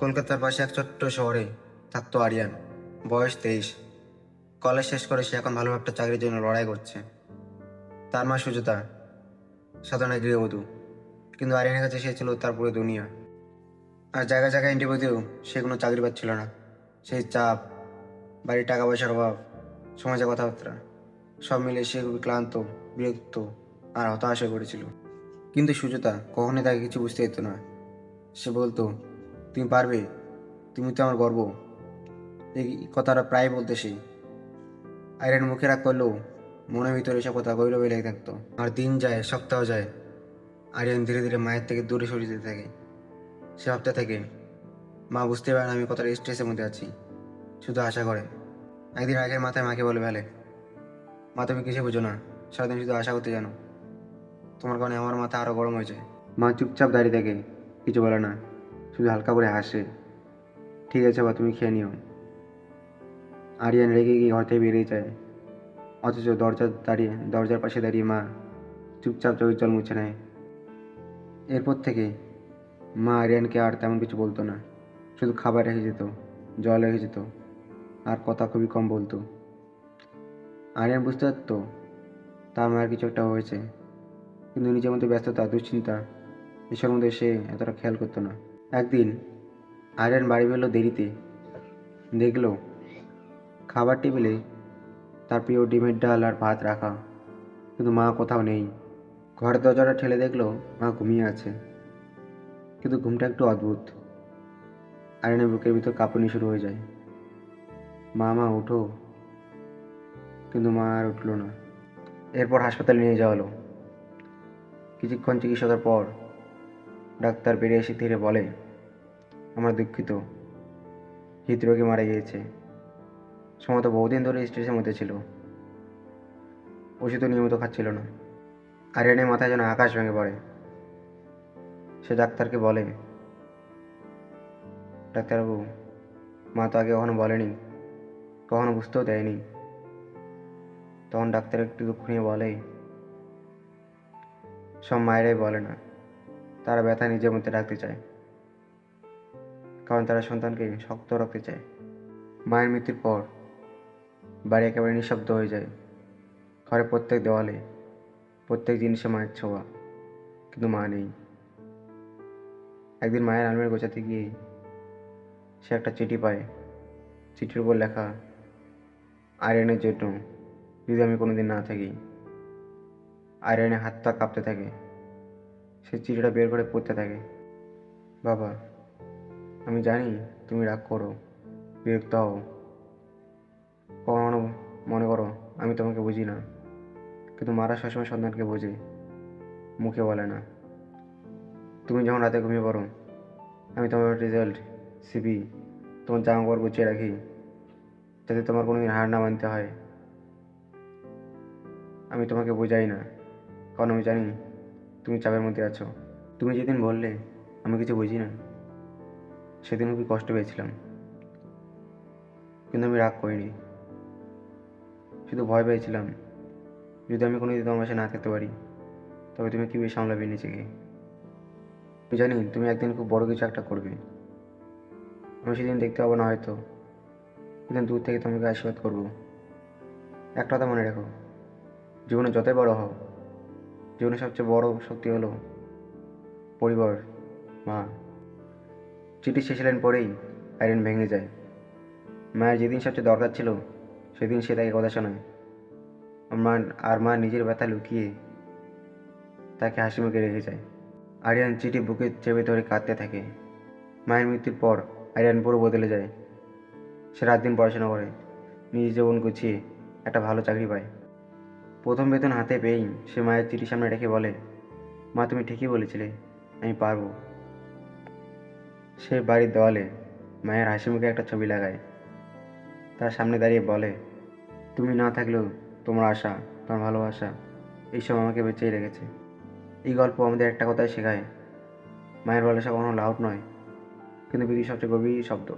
কলকাতার পাশে এক ছোট্ট শহরে থাকতো আরিয়ান, বয়স তেইশ। কলেজ শেষ করে সে এখন ভালো একটা চাকরির জন্য লড়াই করছে। তার মা সুজাতা সাধারণ গৃহবধূ। কিন্তু আরিয়ানের কাছে সে ছিল তার পুরো দুনিয়া। আর জায়গায় জায়গায় ইন্টারভিউ দিয়েও সে কোনো চাকরি পাচ্ছিল না। সেই চাপ, বাড়ির টাকা পয়সার অভাব সমাজে কথাবার্তা, সব মিলে সে খুবই ক্লান্ত, বিরক্ত আর হতাশ হয়ে পড়েছিল। কিন্তু সুজাতা কখনোই তাকে কিছু বুঝতে দিত না। সে বলতো তুমি পারবে? তুমি তো আমার গর্ব। এই কথাটা প্রায় বলতে সে আয়রন মুখে রাগ করলেও মনের ভিতরে এসব কথা গৌরবে লেগে থাকতো। আর দিন যায়, সপ্তাহ যায়। আরিয়ান ধীরে ধীরে মায়ের থেকে দূরে সরে যেতে থাকে। সে ভাবতে থাকে, মা বুঝতে পারে না আমি কতটা স্ট্রেসের মধ্যে আছি। শুধু আশা করে। একদিন আগের মাথায় মাকে বলে ফেলে মা তুমি কিছু বুঝো না? সারাদিন শুধু আশা করতে জানো। তোমার কারণে আমার মাথা আরও গরম হয়েছে। মা চুপচাপ দাঁড়িয়ে থাকে, কিছু বলে না। শুধু হালকা করে হাসে। ঠিক আছে বা তুমি খেয়ে নিও। আরিয়ান রেগে গিয়ে ঘর থেকে বেরিয়ে যায়। অথচ দরজা দাঁড়িয়ে, দরজার পাশে দাঁড়িয়ে মা চুপচাপ চোখের জল মুছে নেয়। এরপর থেকে মা আরিয়ানকে আর তেমন কিছু বলতো না। শুধু খাবার রেখে যেত, জল রেখে যেত, আর কথা খুবই কম বলতো। আরিয়ান বুঝতে পারতো তার মায়ের কিছু একটা হয়েছে, কিন্তু নিজের মধ্যে ব্যস্ততা, দুশ্চিন্তা, এসবের মধ্যে সে এতটা খেয়াল করতো না। একদিন আরিয়ান বাড়ি বেরোলো দেরিতে। দেখল খাবার টেবিলে তার প্রিয় ডিমের ডাল আর ভাত রাখা। কিন্তু মা কোথাও নেই। ঘরের দরজাটা ঠেলে দেখল মা ঘুমিয়ে আছে। কিন্তু ঘুমটা একটু অদ্ভুত। আরিয়ানের বুকের ভিতর কাঁপুনি শুরু হয়ে যায়। মা মা, উঠো। কিন্তু মা আর উঠল না। এরপর হাসপাতালে নিয়ে যাওয়া হলো। কিছুক্ষণ চিকিৎসকের পর ডাক্তার বেরিয়ে এসে ধীরে বলে, আমরা দুঃখিত। হৃদরোগে মারা গিয়েছে। সম্ভবত বহুদিন ধরে স্ট্রেসের মধ্যে ছিল। ওষুধও নিয়মিত খাচ্ছিল না। আরিয়ানের মাথায় যেন আকাশ ভেঙে পড়ে। সে ডাক্তারকে বলে, ডাক্তারবাবু, মা তো আগে কখনো বলেনি, কখনো বুঝতেও দেয়নি। তখন ডাক্তার একটু দুঃখ নিয়ে বলে, সব মায়েরাই বলে না। তারা ব্যথা নিজের মধ্যে রাখতে চায়। কারণ তারা সন্তানকে শক্ত রাখতে চায়। মায়ের মৃত্যুর পর বাড়ি একেবারে নিঃশব্দ হয়ে যায়। ঘরে প্রত্যেক দেওয়ালে, প্রত্যেক জিনিসে মায়ের ছোঁয়া। কিন্তু মা নেই। একদিন মায়ের আলমারি গোছাতে গিয়ে সে একটা চিঠি পায়। চিঠির উপর লেখা আয়রনের জন্য যদি আমি কোনোদিন না থাকি আয়রনে হাত পা কাঁপতে থাকে। সে চিঠিটা বের করে পড়তে থাকে। বাবা, আমি জানি তুমি রাগ করো, বিরক্ত হও। কখনো মনে করো, আমি তোমাকে বুঝি না। কিন্তু মারা সবসময় সন্তানকে বোঝে, মুখে বলে না। তুমি যখন রাতে ঘুমিয়ে পড়ো, আমি তোমার রেজাল্ট সিবি তোমার জামা কাপড় গুছিয়ে রাখি, যাতে তোমার কোনোদিন হার না মানতে হয়। আমি তোমাকে বোঝাই না, কারণ আমি জানি তুমি চাপের মধ্যে আছো। তুমি যেদিন বললে, আমি কিছু বুঝি না। সেদিন খুবই কষ্ট পেয়েছিলাম। কিন্তু আমি রাগ করিনি। শুধু ভয় পেয়েছিলাম যদি আমি কোনোদিন তোমার পাশে না থাকতে পারি, তবে তুমি কীভাবে সামলাবে নিজেকে? আমি জানি, তুমি একদিন খুব বড় কিছু একটা করবে। আমি সেদিন দেখতে পাবো না হয়তো। কিন্তু দূর থেকে তোমাকে আশীর্বাদ করব। একটা কথা মনে রেখো, জীবনে যতই বড় হও জীবনে সবচেয়ে বড় শক্তি হলো পরিবার, মা। চিঠি শেষ লাইন পরেই আইরন ভেঙে যায়। মায়ের যেদিন সবচেয়ে দরকার ছিল, সেদিন সে তাকে কথা শোনায়। মা আর মা নিজের ব্যথা লুকিয়ে তাকে হাসি মুখে রেখে যায়। আরিয়ান চিঠি বুকে চেপে ধরে কাঁদতে থাকে। মায়ের মৃত্যুর পর আরিয়ান পুরো বদলে যায়। সে রাত দিন পড়াশোনা করে নিজের জীবন গুছিয়ে একটা ভালো চাকরি পায়। প্রথম বেতন হাতে পেয়েই সে মায়ের চিঠি সামনে রেখে বলে, মা, তুমি ঠিকই বলেছিলে, আমি পারব। সে বাড়ির দেওয়ালে মায়ের হাসি মুখে একটা ছবি লাগায়। তার সামনে দাঁড়িয়ে বলে, তুমি না থাকলেও তোমার আশা, তোমার ভালোবাসা, এইসব আমাকে বেঁচেই রেখেছে। এই গল্প আমাদের একটা কথাই শেখায়, মায়ের ভালোবাসা কখনো লাউড নয়, কিন্তু পৃথিবীর সবচেয়ে গভীর শব্দ।